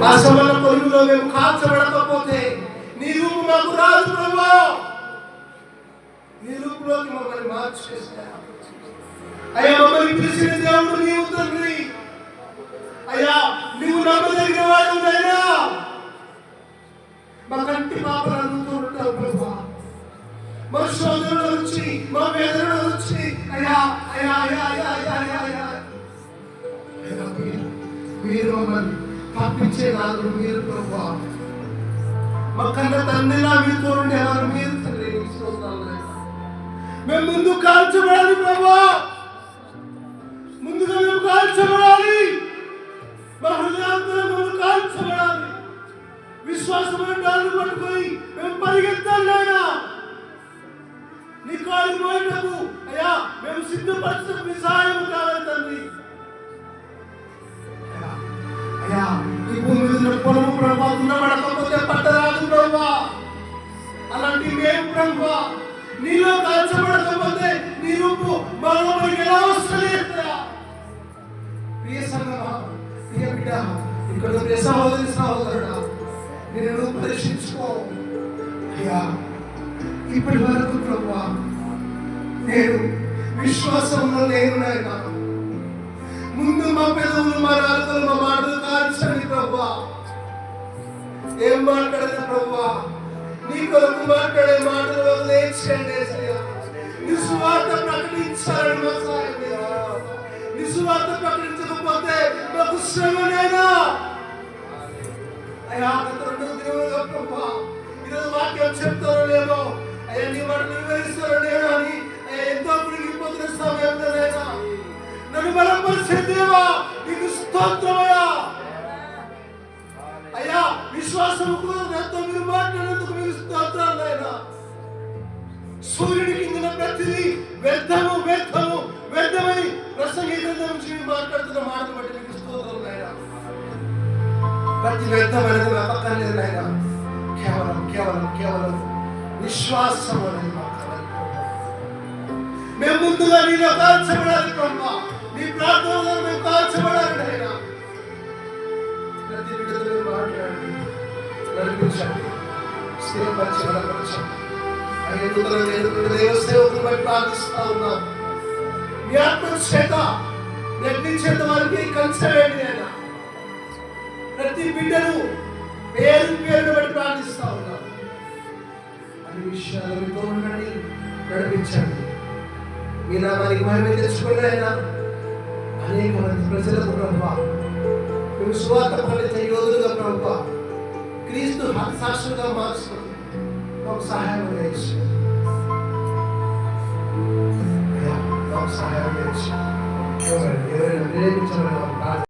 ఆ సమల కొలువులో మేము కాల్చబడకపోతే నీ రూపులోకి రాదు ప్రభు నీ రూపులోకి మమ్మల్ని మార్చేస్తా అయ్యా మమ్మల్ని పిలిచిన దేవుడు నీవు తండ్రి అయ్యా నువ్వు నమ్మదగిన వాడు నైనా మా కంటి పాపలు అందుతూ ఉంటావు ప్రభు మా శోధన వచ్చి మా వేదన వచ్చి అయ్యా అయ్యా అయ్యా అయ్యా అయ్యా అయ్యా మీరు మమ్మల్ని తప్పించే మీరు ప్రభా. మా కన్న తండ్రిలా మీతో ఉండేవారు మీరు తండ్రి నీకు స్తోత్రాలు మేము ముందు కాల్చబడాలి ప్రభా. ముందుగా మేము కాల్చబడాలి. మా హృదయాంతరం కాల్చబడాలి. విశ్వాసమైన దాన్ని పట్టుకొని మేము పరిగెత్తాలి నాయనా. నీ కాలు మోయటకు అయ్యా మేము సిద్ధపరచు ఈ భూమి మీద పొలము ప్రభా దున్నబడకపోతే పట్టరాదు ప్రభా. అలాంటి మేము ప్రభా నీలో కాల్చబడకపోతే నీ రూపు మరోపడికి ఎలా వస్తలేదు ప్రియ సంగమా ప్రియ బిడ్డ ఇక్కడ ప్రియ సహోదరి సహోదరుడా నేను నువ్వు పరీక్షించుకో అయ్యా ఇప్పటి వరకు ప్రభా నేను విశ్వాసంలో లేను నాయన. ముందు మా పిల్లలు మా రాతలు మా మాటలు కాల్చండి ప్రభా. ఏం మాట్లాడదు ప్రభా? నీ కొరకు మాట్లాడే మాటలు వదిలేయండి యేసయ్యా. నీ సువార్త ప్రకటించాలని మా సాయం చేయండి. నీ సువార్త ప్రకటించకపోతే మాకు శ్రమనేనా అయ్యా గత రెండు దినములుగా ప్రభా. ఈరోజు వాక్యం చెప్తారో లేదో? అయ్యా నీ మాట నిర్వహిస్తారో లేదో అని? ఎంతో కురిగిపోతున్న సమయం నీకు స్తోత్రమయ్యా అయ్యా విశ్వాసముకు నాతో మీరు మాట్లాడేందుకు మీరు స్తోత్రాలు నాయనా. సూర్యుడి కింద ప్రతిదీ వ్యర్థము వ్యర్థము వ్యర్థమని ప్రసంగి గ్రంథం నుంచి మీరు మాట్లాడుతున్న మాటలు బట్టి మీకు స్తోత్రం నాయనా. ప్రతి అనేది మా పక్కన లేదు నాయన. కేవలం కేవలం కేవలం విశ్వాసం అనేది మాకు కావాలి మేము ముందుగా నీలో కాల్చబడాలి స్థిరపరిచి బలపరచండి ఐదుగురు వేడుకున్న దేవ ప్రార్థిస్తా ఉన్నాం మీ ఆత్మ చేత వారికి కంచవేయండి ఆయన ప్రతి బిడ్డను పేరు పేరును బట్టి ప్రార్థిస్తా ఉన్నాం అన్ని విషయాలు మీతో ఉండండి నడిపించండి. మీ నామానికి మహిమ తెచ్చుకుని ఆయన. అనేక మంది ప్రజలకు ప్రభావ మేము సువార్త పండిత యోధులుగా ప్రభావ క్రీస్తు సాక్షులుగా Nossa reverência. Nossa reverência. Eu, eu, eu, eu, eu, eu, eu, eu,